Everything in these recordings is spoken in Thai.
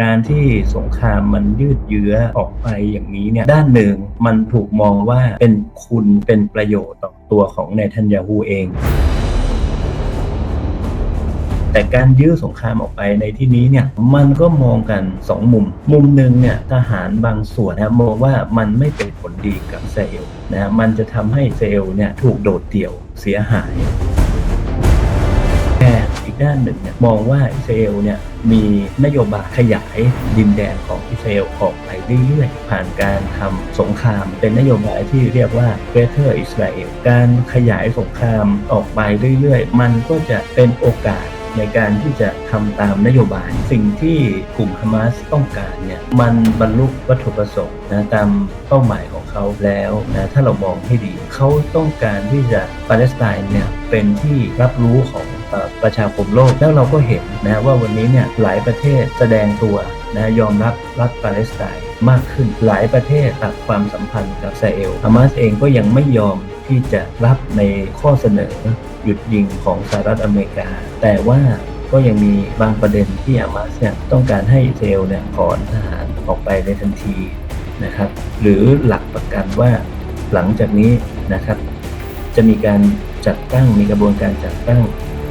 การที่สงครามมันยืดเยื้อออกไปอย่างนี้เนี่ยด้านหนึ่งมันถูกมองว่าเป็นคุณเป็นประโยชน์ต่อตัวของเนทันยาฮูเอง แต่การยื้อสงครามออกไปในที่นี้เนี่ยมันก็มองกัน 2 มุม มุมหนึ่งเนี่ยทหารบางส่วนนะมองว่ามันไม่เป็นผลดีกับเอลนะมันจะทำให้เอลเนี่ยถูกโดดเดี่ยวเสียหาย อีกด้านหนึ่งเนี่ยมองว่าอิสราเอลเนี่ยมีนโยบายขยายดินแดนของอิสราเอลออกไปเรื่อยๆ ผ่านการทำสงคราม เป็นนโยบายที่เรียกว่า Greater Israel การขยายสงครามออกไปเรื่อยๆ มันก็จะเป็นโอกาสในการที่จะทำตามนโยบาย สิ่งที่กลุ่มฮามาสต้องการเนี่ยมันบรรลุวัตถุประสงค์นะตามเป้าหมายของเขาแล้วนะถ้าเรามองให้ดี เขาต้องการที่จะปาเลสไตน์เนี่ยเป็นที่รับรู้ของ ประชาคมโลก แล้วเราก็เห็นนะว่าวันนี้เนี่ยหลายประเทศแสดงตัวนะยอมรับรัฐปาเลสไตน์มากขึ้นหลายประเทศตัดความสัมพันธ์กับอิสราเอลฮามาสเองก็ยังไม่ยอมที่จะรับในข้อเสนอหยุดยิงของสหรัฐอเมริกา แต่ว่าก็ยังมีบางประเด็นที่อามาสเนี่ยต้องการให้อิสราเอลเนี่ยถอนทหารออกไปในทันทีนะครับ หรือหลักประกันว่าหลังจากนี้นะครับ จะมีการจัดตั้งมีกระบวนการจัดตั้ง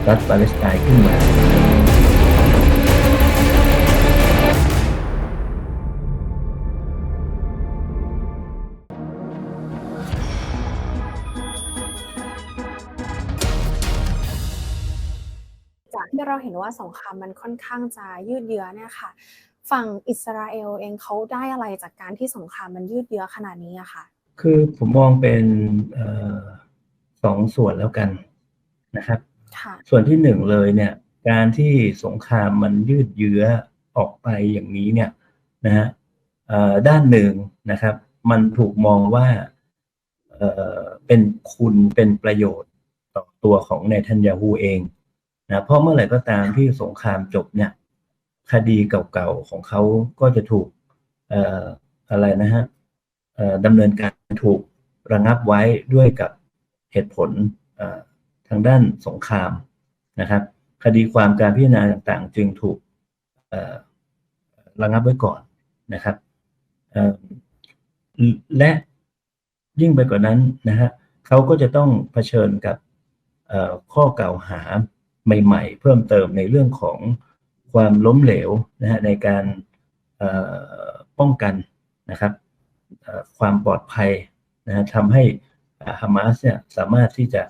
รัฐปาเลสไตน์ขึ้นมาจากที่เราเห็นว่าสงครามมันค่อนข้างจะยืดเยื้อเนี่ยค่ะ ฝั่งอิสราเอลเองเขาได้อะไรจากการที่สงครามมันยืดเยื้อขนาดนี้อะค่ะ คือผมมองเป็นเออสองส่วนแล้วกันนะครับค่ะ ส่วนที่หนึ่งเลยเนี่ยการที่สงครามมันยืดเยื้อออกไปอย่างนี้เนี่ยนะฮะเอ่อด้านหนึ่งนะครับ มันถูกมองว่าเอ่อเป็นคุณเป็นประโยชน์ต่อตัวของเนทันยาฮูเองนะเพราะเมื่อไหร่ก็ตามที่สงครามจบเนี่ยคดีเก่าๆของเขาก็จะถูกเอ่ออะไรนะฮะเอ่อดำเนินการถูกระงับไว้ด้วยกับเหตุผลเอ่อ ทางด้านสงครามนะครับ คดีความการพิจารณาต่างๆ จึงถูกระงับไว้ก่อนนะครับและยิ่งไปกว่านั้นนะฮะเขาก็จะต้องเผชิญกับข้อกล่าวหาใหม่ ๆ เพิ่มเติมในเรื่องของความล้มเหลวนะฮะในการป้องกันนะครับความปลอดภัยนะฮะทำให้ฮามาสเนี่ยสามารถที่จะ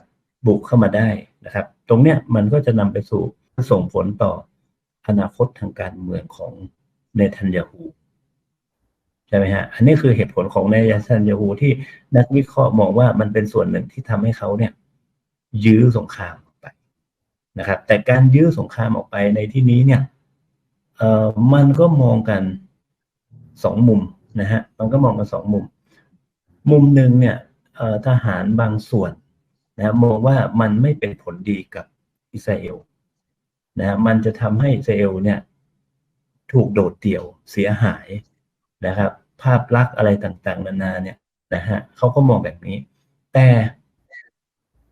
บุกเข้ามาได้นะครับ ตรงเนี้ยมันก็จะนำไปสู่ส่งผลต่ออนาคตทางการเมืองของเนทันยาฮูใช่ไหมฮะ อันนี้คือเหตุผลของเนทันยาฮูที่นักวิเคราะห์มองว่ามันเป็นส่วนหนึ่งที่ทำให้เขาเนี่ย ยื้อสงครามออกไปนะครับ แต่การยื้อสงครามออกไปในที่นี้เนี่ยเอ่อมันก็มองกันสองมุมนะฮะ มันก็มองกันสองมุม มุมหนึ่งเนี่ยทหารบางส่วน นะมองว่ามันไม่เป็นผลดีกับอิสราเอลนะมันจะทำให้อิสราเอลเนี่ยถูกโดดเดี่ยวเสียหายนะครับ ภาพลักษณ์อะไรต่างๆ นานาเนี่ยนะฮะเขาก็มองแบบนี้ แต่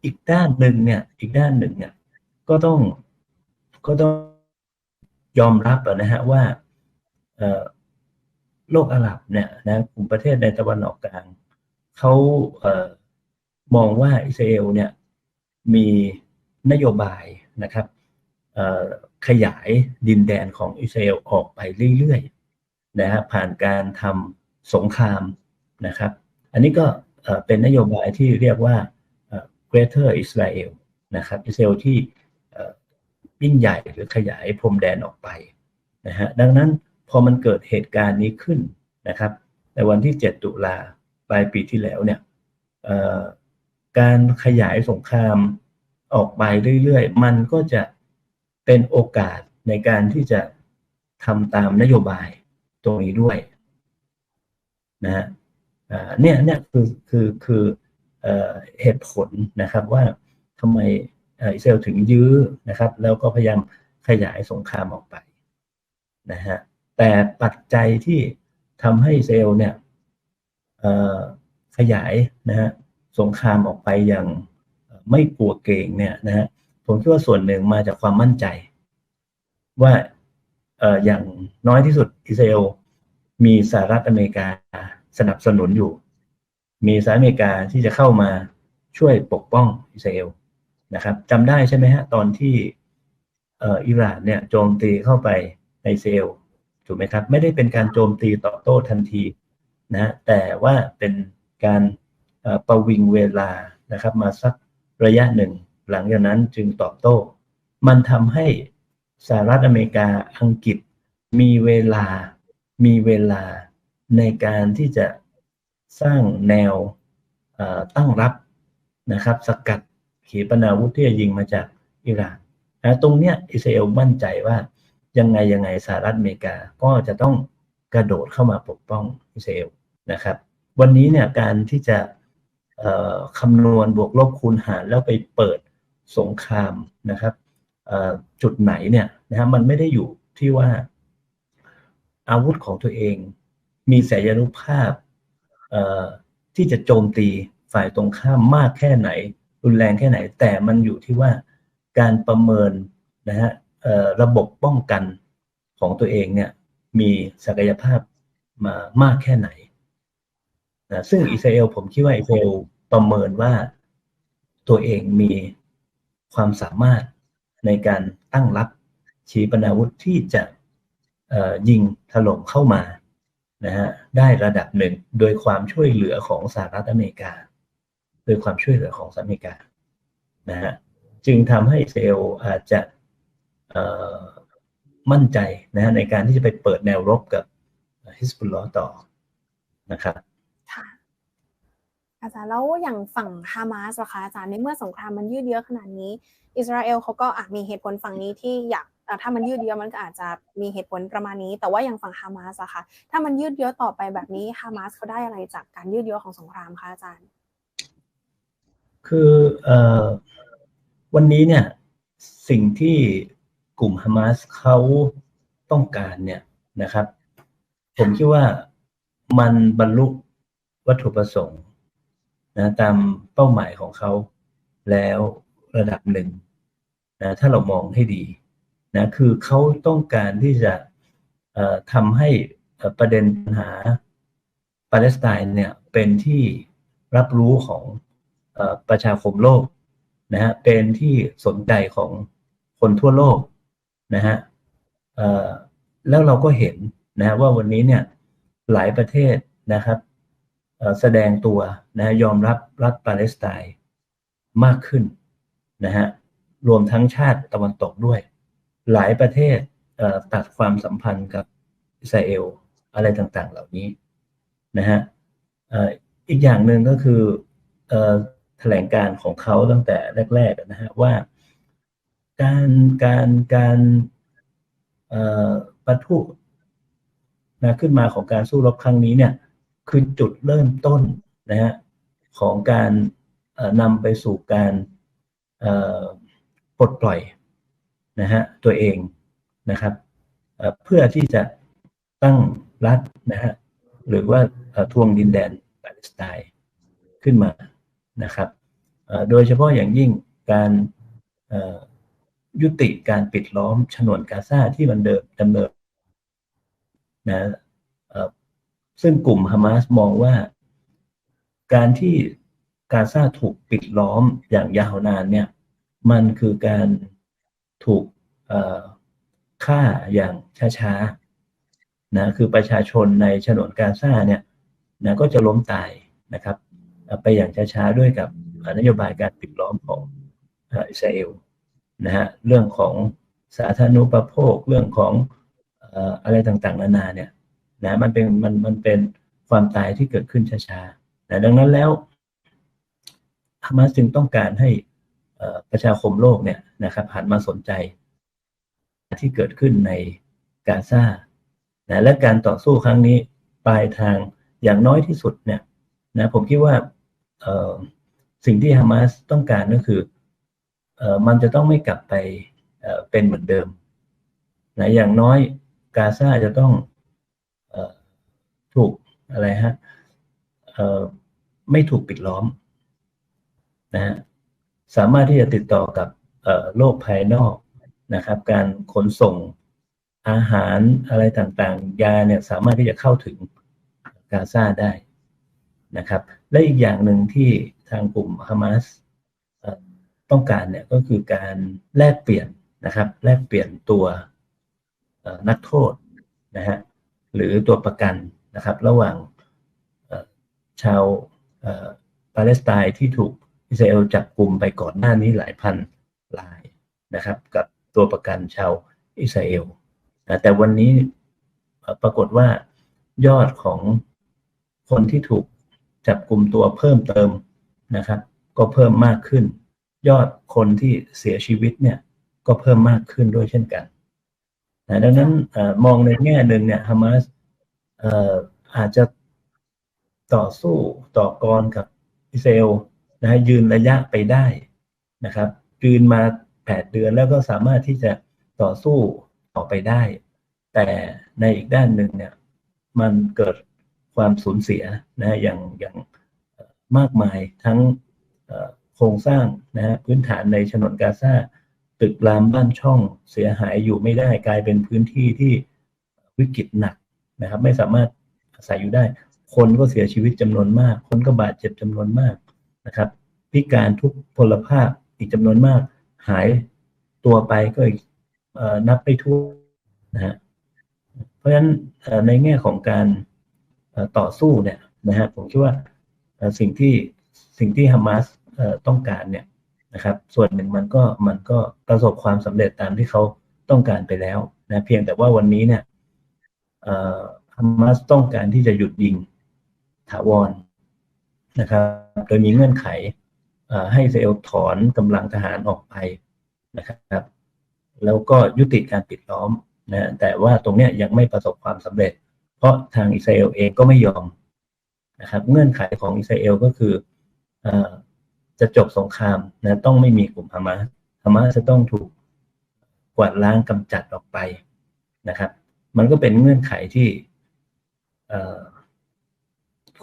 อีกด้านหนึ่งเนี่ย อีกด้านหนึ่งเนี่ย ก็ต้องก็ต้องยอมรับนะฮะว่าโลกอาหรับเนี่ยนะกลุ่มประเทศในตะวันออกกลางเขาเอ่อ มองว่าอิสราเอลเนี่ยมีนโยบายนะครับขยายดินแดนของอิสราเอลออกไปเรื่อยๆนะฮะผ่านการทำสงครามนะครับ อันนี้ก็เป็นนโยบายที่เรียกว่า Greater Israel นะครับอิสราเอลที่ยิ่งใหญ่หรือขยายพรมแดนออกไปนะฮะดังนั้นพอมันเกิดเหตุการณ์นี้ขึ้นนะครับในวันที่ 7 ตุลาปลายปีที่แล้วเนี่ย การขยายสงครามออกไปเรื่อยๆ มันก็จะเป็นโอกาสในการที่จะทำตามนโยบายตรงนี้ด้วยนะฮะเนี่ยเนี่ยคือคือคือเหตุผลนะครับว่าทำไมอิสราเอลถึงยื้อนะครับ แล้วก็พยายามขยายสงครามออกไปนะฮะแต่ปัจจัยที่ทำให้อิสราเอลเนี่ยขยายนะฮะ สงครามออกไปอย่างไม่กลัวเกรงเนี่ยนะฮะผมคิดว่าส่วนหนึ่งมาจากความมั่นใจ ว่าอย่างน้อยที่สุดอิสราเอลมีสหรัฐอเมริกาสนับสนุนอยู่ มีสหรัฐอเมริกาที่จะเข้ามาช่วยปกป้องอิสราเอลนะครับจำได้ใช่ไหมฮะตอนที่อิหร่านเนี่ยโจมตีเข้าไปในอิสราเอลถูกไหมครับ ไม่ได้เป็นการโจมตีตอบโต้ทันทีนะแต่ว่าเป็นการ ประวิงเวลานะครับ มาสักระยะหนึ่ง หลังจากนั้นจึงตอบโต้ มันทำให้สหรัฐอเมริกาอังกฤษมีเวลามีเวลาในการที่จะสร้างแนวตั้งรับนะครับ สกัดขีปนาวุธที่จะยิงมาจากอิหร่านนะตรงเนี้ยอิสราเอลมั่นใจว่ายังไงยังไงสหรัฐอเมริกาก็จะต้องกระโดดเข้ามาปกป้องอิสราเอลนะครับ วันนี้เนี่ยการที่จะ คำนวณบวกลบคูณหารแล้วไปเปิดสงครามนะครับจุดไหนเนี่ยนะฮะมันไม่ได้อยู่ที่ว่าอาวุธของตัวเอง มีแสยานุภาพที่จะโจมตีฝ่ายตรงข้ามมากแค่ไหน รุนแรงแค่ไหน แต่มันอยู่ที่ว่าการประเมินนะฮะระบบป้องกันของตัวเองเนี่ยมีศักยภาพมามากแค่ไหน นะซึ่งอิสราเอลผมคิดว่าอิสราเอลประเมินว่าตัวเองมีความสามารถในการตั้งรับขีปนาวุธที่จะยิงถล่มเข้ามานะฮะได้ระดับหนึ่งโดยความช่วยเหลือของสหรัฐอเมริกา โดยความช่วยเหลือของสหรัฐอเมริกานะฮะจึงทำให้อิสราเอลอาจจะมั่นใจนะฮะในการที่จะไปเปิดแนวรบกับฮิสบุลลอต่อนะครับ อาจารย์แล้วอย่างฝั่งฮามาสล่ะคะอาจารย์ในเมื่อสงครามมันยืดเยื้อขนาดนี้ อิสราเอลเขาก็อาจมีเหตุผลฝั่งนี้ที่อยากถ้ามันยืดเยื้อมันก็อาจจะมีเหตุผลประมาณนี้ แต่ว่าอย่างฝั่งฮามาสอะค่ะถ้ามันยืดเยื้อต่อไปแบบนี้ฮามาสเขาได้อะไรจากการยืดเยื้อของสงครามคะอาจารย์ คืออวันนี้เนี่ยสิ่งที่กลุ่มฮามาสเขาต้องการเนี่ยนะครับ ผมคิดว่ามันบรรลุวัตถุประสงค์ นะตามเป้าหมายของเขาแล้วระดับหนึ่งนะถ้าเรามองให้ดีนะคือเขาต้องการที่จะทำให้ประเด็นปัญหาปาเลสไตน์เนี่ยเป็นที่รับรู้ของอประชาคมโลกนะฮะเป็นที่สนใจของคนทั่วโลกนะฮะแล้วเราก็เห็นนะฮะว่าวันนี้เนี่ยหลายประเทศนะครับ แสดงตัวนะฮะยอมรับรัฐปาเลสไตน์มากขึ้นนะฮะรวมทั้งชาติตะวันตกด้วย หลายประเทศเตัดความสัมพันธ์กับอิสราเอลอะไรต่างๆ เหล่านี้นะฮะอีกอย่างหนึ่งก็คือแถลงการของเขาตั้งแต่แรกๆนะฮะว่าการการการเอ่อปะทุนะขึ้นมาของการสู้รบครั้งนี้เนี่ย คือจุดเริ่มต้นนะฮะของการนำไปสู่การปลดปล่อยนะฮะตัวเองนะครับเพื่อที่จะตั้งรัฐนะฮะหรือว่าทวงดินแดนปาเลสไตน์ขึ้นมานะครับโดยเฉพาะอย่างยิ่งการยุติการปิดล้อมฉนวนกาซาที่มันเดิมดำเนินนะ ซึ่งกลุ่มฮามาสมองว่า การที่กาซาถูกปิดล้อมอย่างยาวนานเนี่ย มันคือการถูกฆ่าอย่างช้าๆนะคือประชาชนในฉนวนกาซาเนี่ยนะก็จะล้มตายนะครับ ไปอย่างช้าๆด้วยกับนโยบายการปิดล้อมของอิสราเอลนะฮะเรื่องของสาธารณูปโภคเรื่องของอะไรต่างๆ นานาเนี่ย นะมันเป็นมันมันเป็นความตายที่เกิดขึ้นช้าๆนะดังนั้นแล้วฮามาสจึงต้องการให้ประชาคมโลกเนี่ยนะครับหันมาสนใจที่เกิดขึ้นในกาซานะและการต่อสู้ครั้งนี้ปลายทางอย่างน้อยที่สุดเนี่ยนะผมคิดว่าสิ่งที่ฮามาสต้องการก็คืออมันจะต้องไม่กลับไปเเป็นเหมือนเดิมนะอย่างน้อยกาซาจะต้อง อะไรฮะไม่ถูกปิดล้อมนะฮะสามารถที่จะติดต่อกับโลกภายนอกนะครับ การขนส่งอาหารอะไรต่างๆ ยาเนี่ยสามารถที่จะเข้าถึงกาซาได้นะครับ และอีกอย่างหนึ่งที่ทางกลุ่มฮามาสต้องการเนี่ยก็คือการแลกเปลี่ยนนะครับ แลกเปลี่ยนตัวนักโทษนะฮะหรือตัวประกัน นะครับระหว่างชาวปาเลสไตน์ที่ถูกอิสราเอลจับกลุ่มไปก่อนหน้านี้หลายพันรายนะครับ กับตัวประกันชาวอิสราเอลแต่วันนี้ปรากฏว่ายอดของคนที่ถูกจับกลุ่มตัวเพิ่มเติมนะครับ ก็เพิ่มมากขึ้น ยอดคนที่เสียชีวิตเนี่ยก็เพิ่มมากขึ้นด้วยเช่นกันนะดังนั้นมองในแง่หนึ่งเนี่ยฮามาส อาจจะต่อสู้ต่อกรกับอิสราเอลนะฮะยืนระยะไปได้นะครับยืนมาแปดเดือนแล้วก็สามารถที่จะต่อสู้ต่อไปได้ แต่ในอีกด้านหนึ่งเนี่ยมันเกิดความสูญเสียนะอย่างอย่างมากมายทั้งโครงสร้างนะฮะพื้นฐานในฉนวนกาซาตึกรามบ้านช่องเสียหายอยู่ไม่ได้กลายเป็นพื้นที่ที่วิกฤตหนัก นะครับ ไม่สามารถอาศัยอยู่ได้ คนก็เสียชีวิตจำนวนมาก คนก็บาดเจ็บจำนวนมากนะครับ พิการทุกพลภาพอีกจำนวนมาก หายตัวไปก็อีกนับไม่ถ้วนนะฮะเพราะฉะนั้นในแง่ของการต่อสู้เนี่ยนะฮะผมคิดว่าสิ่งที่สิ่งที่ฮามาสต้องการเนี่ยนะครับ ส่วนหนึ่งมันก็มันก็ประสบความสำเร็จตามที่เขาต้องการไปแล้วนะเพียงแต่ว่าวันนี้เนี่ย ฮามาสต้องการที่จะหยุดยิงถาวรนะครับ โดยมีเงื่อนไขให้เซลถอนกำลังทหารออกไปนะครับ แล้วก็ยุติการปิดล้อมนะแต่ว่าตรงนี้ยังไม่ประสบความสำเร็จ เพราะทางอิสราเอลเองก็ไม่ยอมนะครับ เงื่อนไขของอิสราเอลก็คืออจะจบสงครามนะต้องไม่มีกลุ่มฮามาสฮามาสจะต้องถูกกวาดล้างกำจัดออกไปนะครับ มันก็เป็นเงื่อนไขที่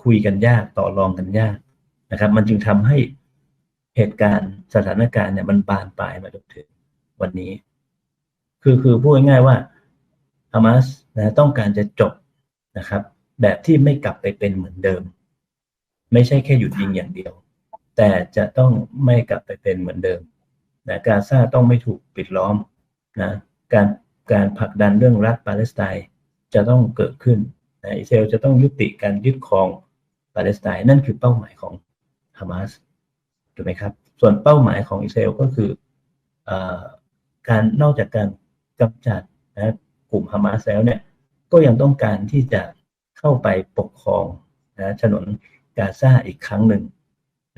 คุยกันยากต่อรองกันยากนะครับ มันจึงทำให้เหตุการณ์สถานการณ์เนี่ยมันบานปลายมาจนถึงวันนี้ คือคือพูดง่ายๆว่าฮามาสนะต้องการจะจบนะครับ แบบที่ไม่กลับไปเป็นเหมือนเดิม ไม่ใช่แค่หยุดยิงอย่างเดียว แต่จะต้องไม่กลับไปเป็นเหมือนเดิมนะกาซาต้องไม่ถูกปิดล้อมนะการ การผลักดันเรื่องรัฐปาเลสไตน์จะต้องเกิดขึ้นนะอิสราเอลจะต้องยุติการยึดครองปาเลสไตน์นั่นคือเป้าหมายของฮามาสถูกไหมครับ ส่วนเป้าหมายของอิสราเอลก็คืออการนอกจากการกำจัดนะกลุ่มฮามาสแล้วเนี่ยก็ยังต้องการที่จะเข้าไปปกครองนะฉนวนกาซาอีกครั้งหนึ่ง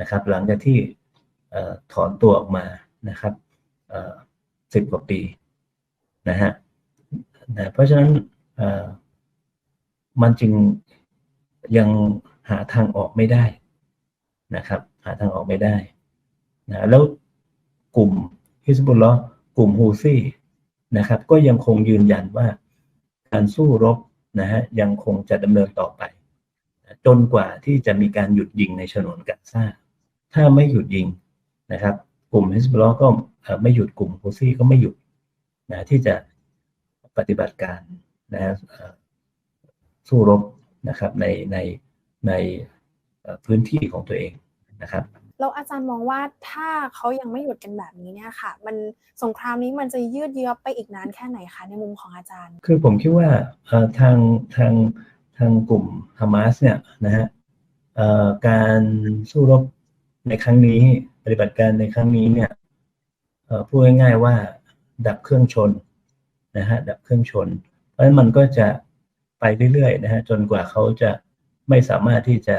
นะครับ หลังจากที่ถอนตัวออกมานะครับสิบกว่าปี นะฮะนะเพราะฉะนั้นมันจึงยังหาทางออกไม่ได้นะครับ หาทางออกไม่ได้นะแล้วกลุ่มฮิสบุลลอกลุ่มฮูซี่นะครับ ก็ยังคงยืนยันว่าการสู้รบนะฮะยังคงจะดำเนินต่อไป จนกว่าที่จะมีการหยุดยิงในฉนวนกาซาถ้าไม่หยุดยิงนะครับ กลุ่มฮิสบุลลอก็ไม่หยุดกลุ่มฮูซี่ก็ไม่หยุด นะที่จะปฏิบัติการนะสู้รบนะครับในในในพื้นที่ของตัวเองนะครับแล้วอาจารย์มองว่าถ้าเขายังไม่หยุดกันแบบนี้เนี่ยค่ะ มันสงครามนี้มันจะยืดเยื้อไปอีกนานแค่ไหนคะในมุมของอาจารย์ คือผมคิดว่าทางทางทางกลุ่มฮามาสเนี่ยนะฮะการสู้รบในครั้งนี้ ปฏิบัติการในครั้งนี้เนี่ยพูดง่ายๆว่า ดับเครื่องชนนะฮะดับเครื่องชน เพราะฉะนั้นมันก็จะไปเรื่อยๆนะฮะจนกว่าเขาจะไม่สามารถที่จะ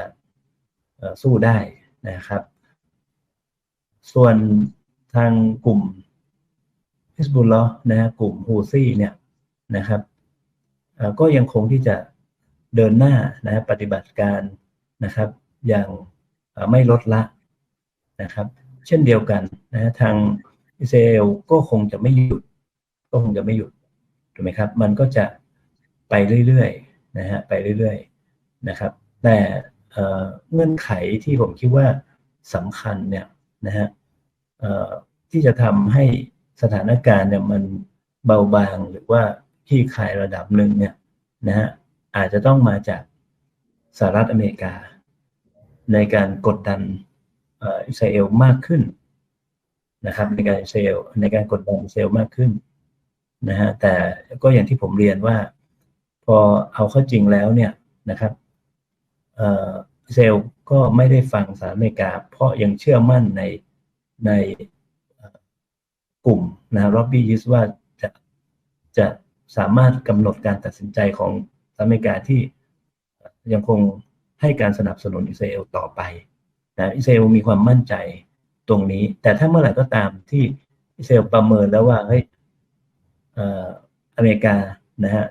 สู้ได้นะครับ ส่วนทางกลุ่มฮิสบุลลอนะฮะกลุ่มฮูซี่เนี่ยนะครับก็ยังคงที่จะเดินหน้านะปฏิบัติการนะครับ อย่างไม่ลดละนะครับ เช่นเดียวกันนะทาง อิสราเอลก็คงจะไม่หยุด ก็คงจะไม่หยุดถูกไหมครับ มันก็จะไปเรื่อยๆนะฮะไปเรื่อยๆนะครับ แต่เงื่อนไขที่ผมคิดว่าสำคัญเนี่ยนะฮะที่จะทำให้สถานการณ์เนี่ยมันเบาบางหรือว่าที่คลายระดับหนึ่งเนี่ยนะฮะอาจจะต้องมาจากสหรัฐอเมริกา ในการกดดันอิสราเอลมากขึ้น นะครับในการอิสราเอลในการกดดันอิสราเอลมากขึ้นนะฮะแต่ก็อย่างที่ผมเรียนว่า พอเอาเข้าจริงแล้วเนี่ยนะครับอิสราเอลก็ไม่ได้ฟังสหรัฐอเมริกา เพราะยังเชื่อมั่นในในกลุ่มนะร็อบบี้ยิสว่าจะจะสามารถกำหนดการตัดสินใจของสหรัฐอเมริกาที่ยังคงให้การสนับสนุนอิสราเอลต่อไปนะอิสราเอลมีความมั่นใจ ตรงนี้ แต่ถ้าเมื่อไหร่ก็ตามที่อิสราเอลประเมินแล้วว่าเฮ้ยอเมริกานะฮะ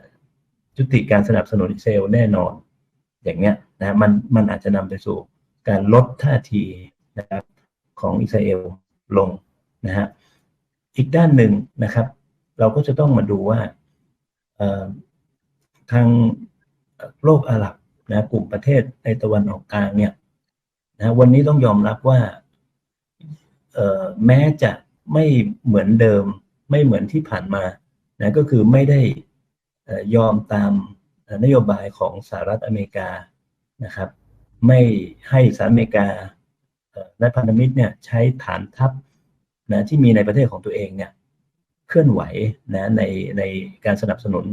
จุติการสนับสนุนอิสราเอลแน่นอน อย่างเนี้ยนะมันมันอาจจะนำไปสู่การลดท่าทีนะครับของอิสราเอลลงนะฮะอีกด้านหนึ่งนะครับ เราก็จะต้องมาดูว่าทางโลกอาหรับนะกลุ่มประเทศในตะวันออกกลางเนี่ยนะวันนี้ต้องยอมรับว่า แม้จะไม่เหมือนเดิม ไม่เหมือนที่ผ่านมานะก็คือไม่ได้ยอมตามนโยบายของสหรัฐอเมริกานะครับ ไม่ให้สหรัฐอเมริกาและพันธมิตรเนี่ยใช้ฐานทัพนะที่มีในประเทศของตัวเองเนี่ยเคลื่อนไหวนะในในการสนับสนุน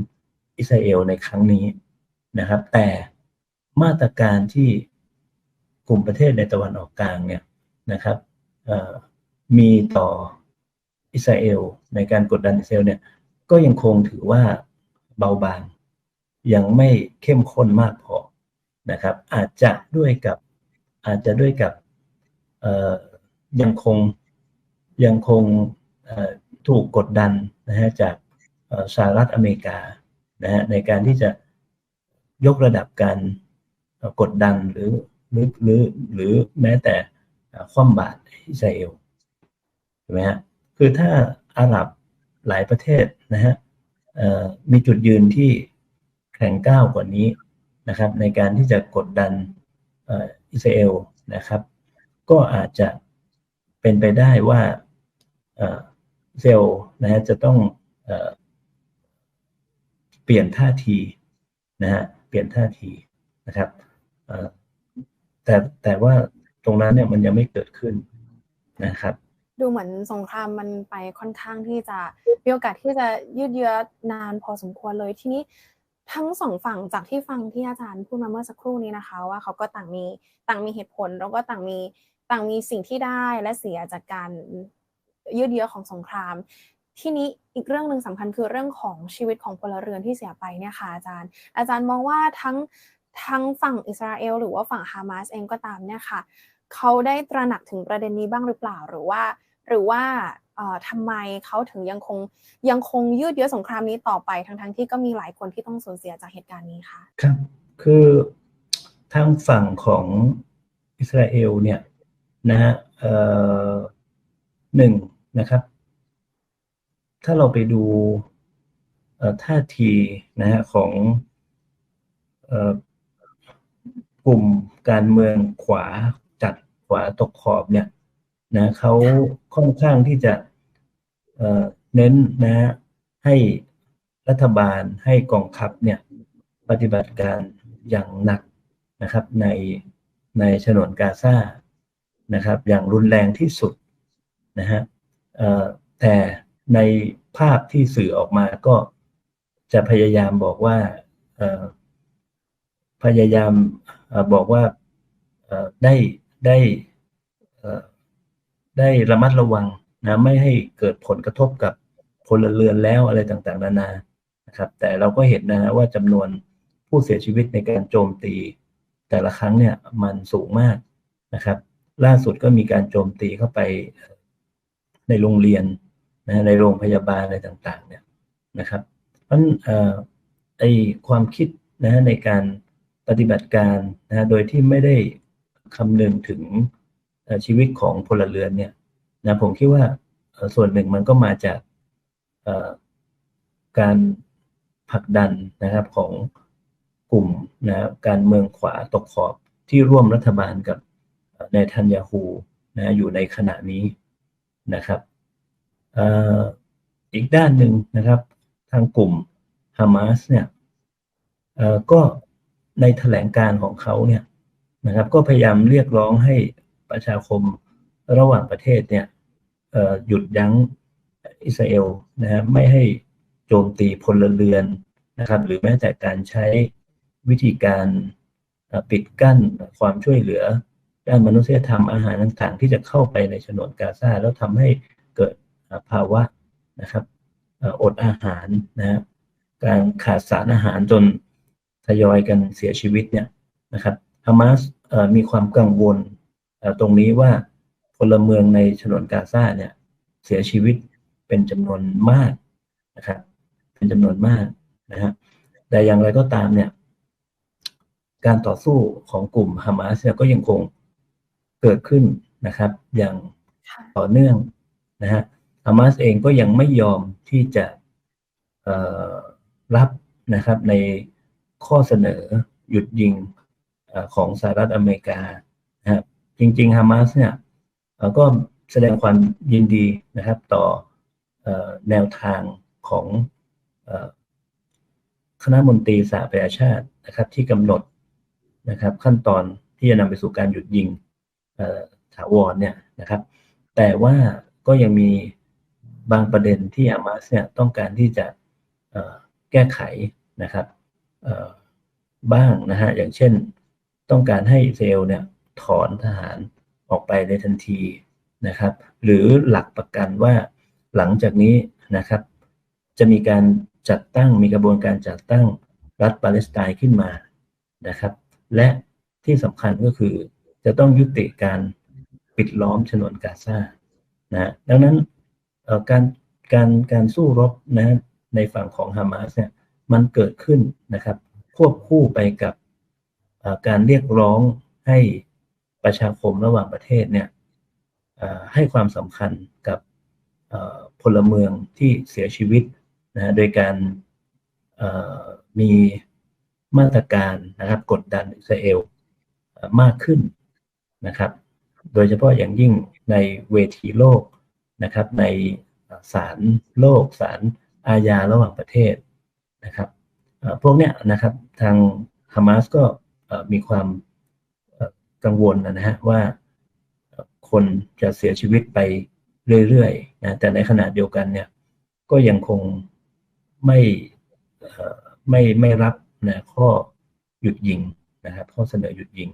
อิสราเอลในครั้งนี้นะครับ แต่มาตรการที่กลุ่มประเทศในตะวันออกกลางเนี่ยนะครับ มีต่ออิสราเอลในการกดดันอิสราเอลเนี่ยก็ยังคงถือว่าเบาบาง ยังไม่เข้มข้นมากพอนะครับ อาจจะด้วยกับอาจจะด้วยกับยังคงยังคงถูกกดดันนะฮะจากสหรัฐอเมริกานะฮะในการที่จะยกระดับการกดดันหรือหรือหรือหรือแม้แต่ คว่ำบาตรอิสราเอลใช่ไหมฮะคือถ้าอาหรับหลายประเทศนะฮะมีจุดยืนที่แข็งก้าวกว่านี้นะครับ ในการที่จะกดดันอิสราเอลนะครับ ก็อาจจะเป็นไปได้ว่าเซลนะฮะจะต้องเปลี่ยนท่าทีนะฮะเปลี่ยนท่าทีนะครับแต่แต่ว่า ตรงนั้นเนี่ยมันยังไม่เกิดขึ้นนะครับ ดูเหมือนสงครามมันไปค่อนข้างที่จะมีโอกาสที่จะยืดเยื้อนานพอสมควรเลยทีนี้ทั้งสองฝั่งจากที่ฟังที่อาจารย์พูดมาเมื่อสักครู่นี้นะคะ ว่าเขาก็ต่างมีต่างมีเหตุผล แล้วก็ต่างมีต่างมีสิ่งที่ได้และเสียจากการยืดเยื้อของสงคราม ที่นี้อีกเรื่องหนึ่งสำคัญคือเรื่องของชีวิตของพลเรือนที่เสียไปเนี่ยค่ะอาจารย์ อาจารย์มองว่าทั้งทั้งฝั่งอิสราเอลหรือว่าฝั่งฮามาสเองก็ตามเนี่ยค่ะ เขาได้ตระหนักถึงประเด็นนี้บ้างหรือเปล่าหรือว่า หรือว่าทำไมเขาถึงยังคงยังคงยืดเยื้อสงครามนี้ต่อไปทั้งทที่ก็มีหลายคนที่ต้องสูญเสียจากเหตุการณ์นี้ค่ะครับคือทางฝั่งของอิสราเอลเนี่ยนะฮะหนึ่งนะครับ ถ้าเราไปดูท่าทีนะฮะของกลุ่มการเมืองขวา ขวาตกขอบเนี่ยนะเขาค่อนข้างที่จะเน้นนะให้รัฐบาลให้กองทัพเนี่ยปฏิบัติการอย่างหนักนะครับในในฉนวนกาซานะครับ อย่างรุนแรงที่สุดนะฮะแต่ในภาพที่สื่อออกมาก็จะพยายามบอกว่าพยายามบอกว่าได้ ได้ได้ระมัดระวังนะไม่ให้เกิดผลกระทบกับพลเรือนแล้วอะไรต่างๆ นานานะครับ แต่เราก็เห็นนะว่าจำนวนผู้เสียชีวิตในการโจมตี แต่ละครั้งเนี่ยมันสูงมากนะครับ ล่าสุดก็มีการโจมตีเข้าไปในโรงเรียนนะในโรงพยาบาลอะไรต่างๆ เนี่ยนะครับ เพราะไอความคิดนะในการปฏิบัติการนะโดยที่ไม่ได้ คำนึงถึงชีวิตของพลเรือนเนี่ยนะผมคิดว่าส่วนหนึ่งมันก็มาจากการผลักดันนะครับของกลุ่มนะการเมืองขวาตกขอบที่ร่วมรัฐบาลกับนายทันยาฮูนะอยู่ในขณะนี้นะครับอีกด้านหนึ่งนะครับ ทางกลุ่มฮามาสเนี่ยก็ในแถลงการของเขาเนี่ย นะครับ ก็พยายามเรียกร้องให้ประชาคมระหว่างประเทศเนี่ยหยุดยั้งอิสราเอลนะฮะไม่ให้โจมตีพลเรือนนะครับ หรือแม้แต่การใช้วิธีการปิดกั้นความช่วยเหลือด้านมนุษยธรรมอาหารต่างๆ ที่จะเข้าไปในฉนวนกาซาแล้วทำให้เกิดภาวะนะครับอดอาหารนะการขาดสารอาหารจนทยอยกันเสียชีวิตเนี่ยนะครับฮามาส มีความกังวลตรงนี้ว่าพลเมืองในฉนวนกาซาเนี่ยเสียชีวิตเป็นจำนวนมากนะครับ เป็นจำนวนมากนะฮะแต่อย่างไรก็ตามเนี่ย การต่อสู้ของกลุ่มฮามาสเนี่ยก็ยังคงเกิดขึ้นนะครับ อย่างต่อเนื่องนะฮะฮามาสเองก็ยังไม่ยอมที่จะรับนะครับในข้อเสนอหยุดยิง ของสหรัฐอเมริกานะครับจริงๆฮามาสเนี่ยก็แสดงความยินดีนะครับต่อแนวทางของคณะมนตรีสหประชาชาตินะครับที่กำหนดนะครับขั้นตอนที่จะนำไปสู่การหยุดยิงถาวรเนี่ยนะครับ แต่ว่าก็ยังมีบางประเด็นที่อามาสเนี่ยต้องการที่จะแก้ไขนะครับบ้างนะฮะอย่างเช่น ต้องการให้เซลเนี่ยถอนทหารออกไปในทันทีนะครับ หรือหลักประกันว่าหลังจากนี้นะครับ จะมีการจัดตั้งมีกระบวนการจัดตั้งรัฐปาเลสไตน์ขึ้นมานะครับ และที่สำคัญก็คือจะต้องยุติการปิดล้อมฉนวนกาซานะดังนั้นการการการสู้รบนะในฝั่งของฮามาสเนี่ยมันเกิดขึ้นนะครับ ควบคู่ไปกับ การเรียกร้องให้ประชาคมระหว่างประเทศเนี่ยให้ความสำคัญกับพลเมืองที่เสียชีวิตนะโดยการมีมาตรการนะครับกดดันอิสราเอลมากขึ้นนะครับ โดยเฉพาะอย่างยิ่งในเวทีโลกนะครับ ในศาลโลกศาลอาญาระหว่างประเทศนะครับพวกเนี้ยนะครับทางฮามาสก็ มีความกังวลนะฮะว่าคนจะเสียชีวิตไปเรื่อยๆนะแต่ในขณะเดียวกันเนี่ยก็ยังคงไม่ไม่ไม่รับนะข้อหยุดยิงนะครับข้อเสนอหยุดยิง